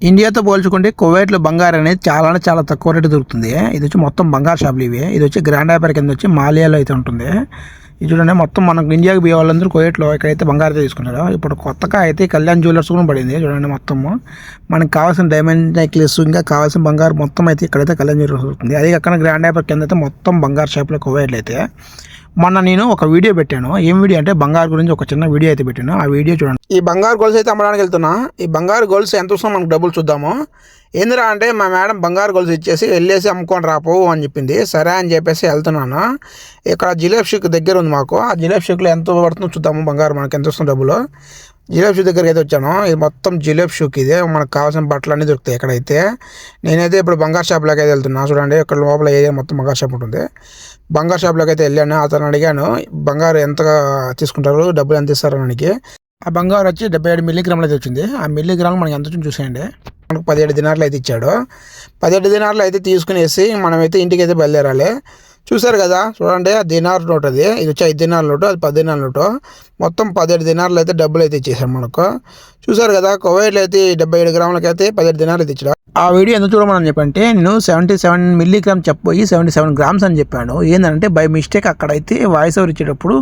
ఇండియాతో పోల్చుకుంటే కువైట్లో బంగారం అనేది చాలా అంటే చాలా తక్కువ రేటు దొరుకుతుంది. ఇది వచ్చి మొత్తం బంగారు షాపులు ఇవి. ఇది వచ్చి గ్రాండ్ ఆపర్ కింద వచ్చి మాలియాలో అయితే ఉంటుంది. ఇది చూడండి మొత్తం మనకు ఇండియాకి పోయే వాళ్ళందరూ కువైట్లో ఇక్కడైతే బంగారు అయితే తీసుకుంటారు ఇప్పుడు కొత్తగా అయితే కళ్యాణ్ జ్యువెలర్స్ కూడా పడింది. చూడండి మొత్తము. మనకు కావాల్సిన డైమండ్ నెక్లెస్ ఇంకా కావాల్సిన బంగారు మొత్తం అయితే ఇక్కడైతే కళ్యాణ్ జ్యువెలర్స్ దొరుకుతుంది. అదే అక్కడ గ్రాండ్ ఆపర్ కింద అయితే మొత్తం బంగారు షాపులో కువైట్లో అయితే. మొన్న నేను ఒక వీడియో పెట్టాను. ఏం వీడియో అంటే బంగారు గురించి ఒక చిన్న వీడియో అయితే పెట్టాను. ఆ వీడియో చూడండి. ఈ బంగారు గొలుసు అయితే అమ్మడానికి వెళ్తున్నా. ఈ బంగారు గొలుసు ఎంత వస్తుందో మనకు డబ్బులు చూద్దాము. ఏందిరా అంటే మా మేడం బంగారు గొలుసు ఇచ్చేసి వెళ్ళేసి అమ్ముకొని రాపో అని చెప్పింది. సరే అని చెప్పేసి వెళ్తున్నాను. ఇక్కడ జిలేబ్ షేక్ దగ్గర ఉంది మాకు. ఆ జిలేబ్ షేక్లో ఎంత పడుతుందో చూద్దాము. బంగారు మనకి ఎంత వస్తుంది డబ్బులు. జిలేబ్ షూ దగ్గరికి అయితే వచ్చాను. ఇది మొత్తం జిలేబ్ షూకి ఇదే. మనకు కావాల్సిన బట్టలు అన్నీ దొరుకుతాయి ఎక్కడైతే. నేనైతే ఇప్పుడు బంగారు షాప్లోకి అయితే వెళ్తున్నాను చూడండి ఇక్కడ లోపల ఏరియా మొత్తం బంగారు షాప్ ఉంటుంది. బంగారు షాప్లోకి అయితే వెళ్ళాను. అతను అడిగాను బంగారు ఎంత తీసుకుంటారు? డబ్బులు ఎంత ఇస్తారు? అడిగి ఆ బంగారు వచ్చి డెబ్బై ఏడు మిల్లీగ్రాములు అయితే వచ్చింది. ఆ మిల్లీగ్రాములు మనకి ఎంత చూసేయండి. మనకు పదిహేడు దినార్లు అయితే ఇచ్చాడు. పదిహేడు దినార్లు అయితే తీసుకునేసి మనమైతే ఇంటికి అయితే బయలుదేరాలి. చూసారు కదా చూడండి ఆ దినార్ నోట్ అది ఇది వచ్చి ఐదు దినాల నోటు అది పది దినాల నోటు. మొత్తం పదిహేడు దినార్లు అయితే డబ్బులు అయితే ఇచ్చేసాం మనకు. చూసారు కదా కువైట్లో అయితే డెబ్బై ఏడు గ్రాములకి అయితే పదిహేడు దినాలు అయితే ఇచ్చాడు ఆ వీడియో ఎందుకు చూడమని చెప్పంటే నేను సెవెంటీ సెవెన్ మిల్లీగ్రామ్ చెప్పబోయి సెవెంటీ సెవెన్ గ్రామ్స్ అని చెప్పాను. ఏంటంటే బై మిస్టేక్ అక్కడైతే వాయిస్ ఓవర్ ఇచ్చేటప్పుడు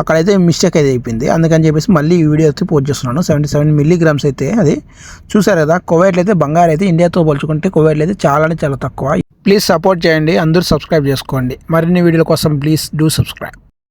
అక్కడైతే మిస్టేక్ అయితే అయిపోయింది. అందుకని చెప్పేసి మళ్ళీ ఈ వీడియో అయితే పోస్ట్ చేస్తున్నాను. సెవెంటీ సెవెన్ మిల్లీగ్రామ్స్ అయితే అది. చూసారు కదా కువైట్లో అయితే బంగారు అయితే ఇండియాతో పోల్చుకుంటే కువైట్లో అయితే చాలా చాలా తక్కువ. ప్లీజ్ సపోర్ట్ చేయండి. అందరూ సబ్స్క్రైబ్ చేసుకోండి. మరిన్ని వీడియోల కోసం ప్లీజ్ డూ సబ్స్క్రైబ్